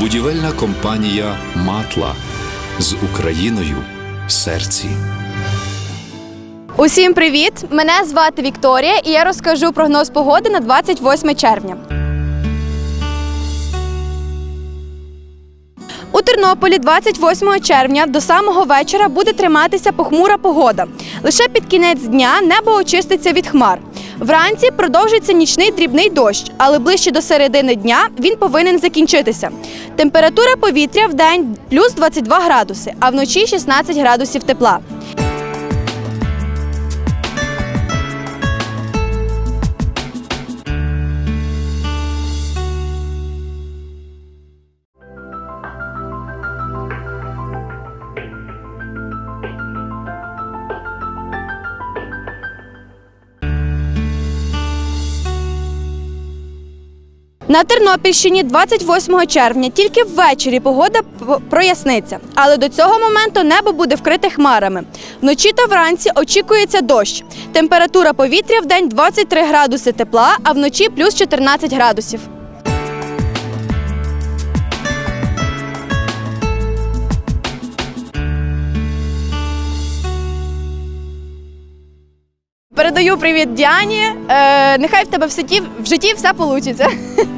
Будівельна компанія Матла з Україною в серці. Усім привіт! Мене звати Вікторія, і я розкажу прогноз погоди на 28 червня. У Тернополі 28 червня до самого вечора буде триматися похмура погода. Лише під кінець дня небо очиститься від хмар. Вранці продовжиться нічний дрібний дощ, але ближче до середини дня він повинен закінчитися. Температура повітря в день плюс 22 градуси, а вночі 16 градусів тепла. На Тернопільщині 28 червня тільки ввечері погода проясниться, але до цього моменту небо буде вкрите хмарами. Вночі та вранці очікується дощ. Температура повітря в день 23 градуси тепла, а вночі плюс 14 градусів. Передаю привіт Діані. Е, нехай в тебе в житті, в житті все вийде.